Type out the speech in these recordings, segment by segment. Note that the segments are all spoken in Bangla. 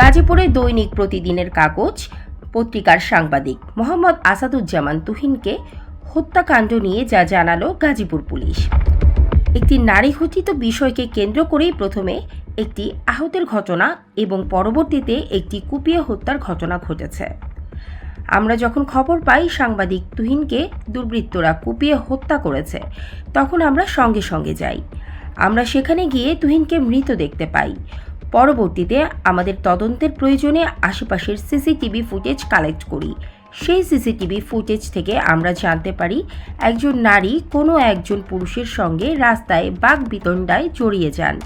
গাজীপুরের দৈনিক প্রতিদিনের কাগজ, পত্রিকার সাংবাদিক মোহাম্মদ আসাদুজ্জামান তুহিনকে হত্যাকাণ্ড নিয়ে যা জানালো গাজীপুর পুলিশ। একটি নারী ঘটিত বিষয়কে কেন্দ্র করেই প্রথমে একটি আহতের ঘটনা এবং পরবর্তীতে একটি কুপিয়ে হত্যার ঘটনা ঘটেছে। আমরা যখন খবর পাই সাংবাদিক তুহিনকে দুর্বৃত্তরা কুপিয়ে হত্যা করেছে, তখন আমরা সঙ্গে সঙ্গে যাই। আমরা সেখানে গিয়ে তুহিনকে মৃত দেখতে পাই। পরবর্তীতে আমাদের তদন্তের প্রয়োজনে আশেপাশের সিসিটিভি ফুটেজ কালেক্ট করি। সেই সিসিটিভি ফুটেজ থেকে আমরা জানতে পারি, একজন নারী কোনো একজন পুরুষের সঙ্গে রাস্তায় বাঘ বিতণ্ডায় জড়িয়ে যান।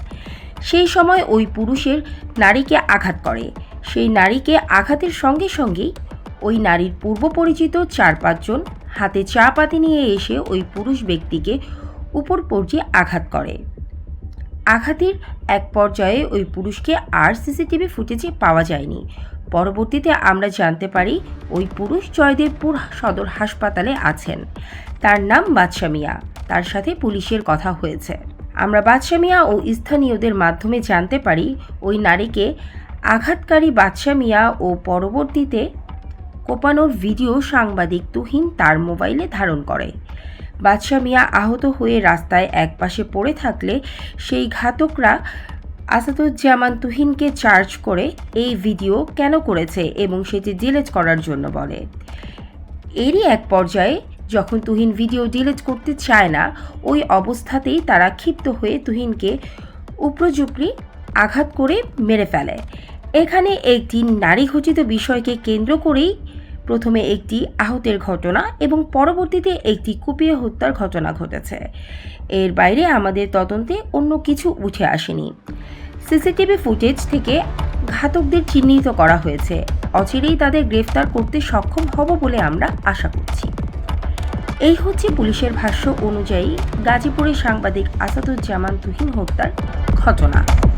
সেই সময় ওই পুরুষের নারীকে আঘাত করে। সেই নারীকে আঘাতের সঙ্গে সঙ্গেই ওই নারীর পূর্ব পরিচিত চার পাঁচজন হাতে চা পাতি নিয়ে এসে ওই পুরুষ ব্যক্তিকে উপর পর্যায়ে আঘাত করে। আঘাতের এক পর্যায়ে ওই পুরুষকে আর সিসিটিভি ফুটেজে পাওয়া যায়নি। পরবর্তীতে আমরা জানতে পারি ওই পুরুষ জয়দেবপুর সদর হাসপাতালে আছেন। তার নাম বাদশা মিয়া। তার সাথে পুলিশের কথা হয়েছে। আমরা বাদশা মিয়া ও স্থানীয়দের মাধ্যমে জানতে পারি ওই নারীকে আঘাতকারী বাদশা মিয়া ও পরবর্তীতে কোপানোর ভিডিও সাংবাদিক তুহিন তার মোবাইলে ধারণ করে। বাদশা মিয়া আহত হয়ে রাস্তায় একপাশে পড়ে থাকলে সেই ঘাতকরা আসাদুজ্জামান তুহিনকে চার্জ করে এই ভিডিও কেন করেছে এবং সেটি ডিলিট করার জন্য বলে। এরই এক পর্যায়ে যখন তুহিন ভিডিও ডিলিট করতে চায় না, ওই অবস্থাতেই তারা ক্ষিপ্ত হয়ে তুহিনকে উপর্যুপরি আঘাত করে মেরে ফেলে। এখানে একটি নারী ঘটিত বিষয়কে কেন্দ্র করেই প্রথমে একটি আহতের ঘটনা এবং পরবর্তীতে একটি কুপিয়ে হত্যার ঘটনা ঘটেছে। এর বাইরে আমাদের তদন্তে অন্য কিছু উঠে আসেনি। সিসিটিভি ফুটেজ থেকে ঘাতকদের চিহ্নিত করা হয়েছে। অচিরেই তাদের গ্রেফতার করতে সক্ষম হব বলে আমরা আশা করছি। এই হচ্ছে পুলিশের ভাষ্য অনুযায়ী গাজীপুরের সাংবাদিক আসাদুজ্জামান তুহিন হত্যার ঘটনা।